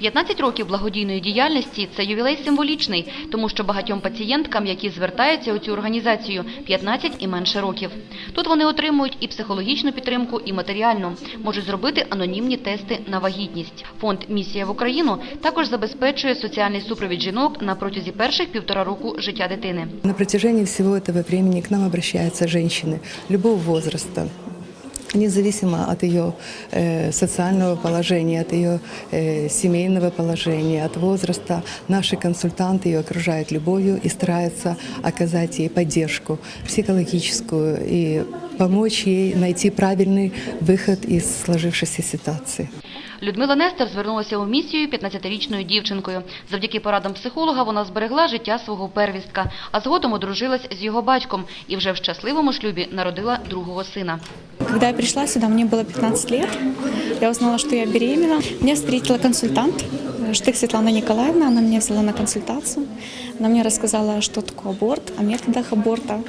15 років благодійної діяльності – це ювілей символічний, тому що багатьом пацієнткам, які звертаються у цю організацію, 15 і менше років. Тут вони отримують і психологічну підтримку, і матеріальну. Можуть зробити анонімні тести на вагітність. Фонд «Місія в Україну» також забезпечує соціальний супровід жінок на протязі перших півтора року життя дитини. На протяжении всего этого времени к нам обращаются женщины любого возраста, независимо от ее э, социального положения, от ее э, семейного положения, от возраста. Наши консультанты ее окружают любовью и стараются оказать ей поддержку психологическую и помочь ей найти правильный выход из сложившейся ситуации. Людмила Нестер звернулася у місію 15-річною дівчинкою. Завдяки порадам психолога вона зберегла життя свого первістка, а згодом одружилась з його батьком і вже в щасливому шлюбі народила другого сина. Когда я пришла сюда, мне было 15 лет. Я узнала, что я беременна. Меня встретила консультант э, Штык Светлана Николаевна. Она меня взяла на консультацию. Она мне рассказала, что такое аборт, о методах аборта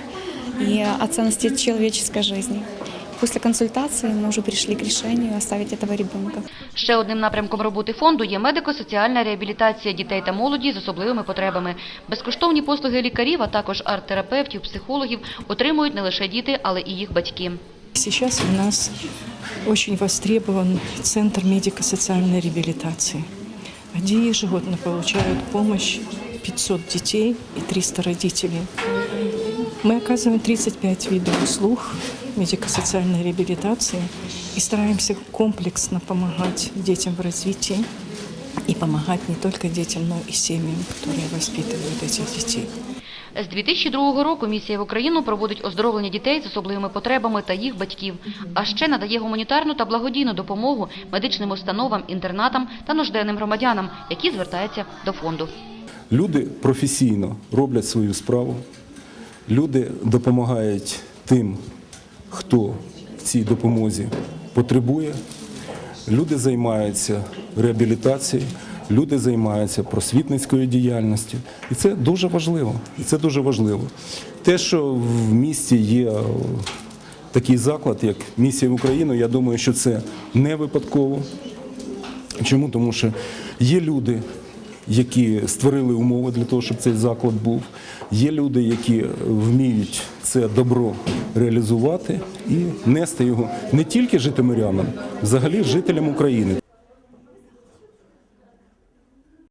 и о ценности человеческой жизни. После консультации мы уже пришли к решению оставить этого ребенка. Ще одним напрямком роботи фонду є медико-соціальна реабілітація дітей та молоді з особливими потребами. Безкоштовні послуги лікарів, а також арт-терапевтів, психологів отримують не лише діти, але і їх батьки. Сейчас у нас очень востребован Центр медико-социальной реабилитации, где ежегодно получают помощь 500 детей и 300 родителей. Мы оказываем 35 видов услуг медико-социальной реабилитации и стараемся комплексно помогать детям в развитии и помогать не только детям, но и семьям, которые воспитывают этих детей. З 2002 року місія в Україну проводить оздоровлення дітей з особливими потребами та їх батьків, а ще надає гуманітарну та благодійну допомогу медичним установам, інтернатам та нужденним громадянам, які звертаються до фонду. Люди професійно роблять свою справу, люди допомагають тим, хто в цій допомозі потребує. Люди займаються реабілітацією, люди займаються просвітницькою діяльністю. І це дуже важливо. І це дуже важливо. Те, що в місті є е, такий заклад, як місія в Україну, я думаю, що це не випадково. Чому? Тому що є люди, які створили умови для того, щоб цей заклад був. Є люди, які вміють це добро реалізувати і нести його не тільки житомирянам, взагалі жителям України.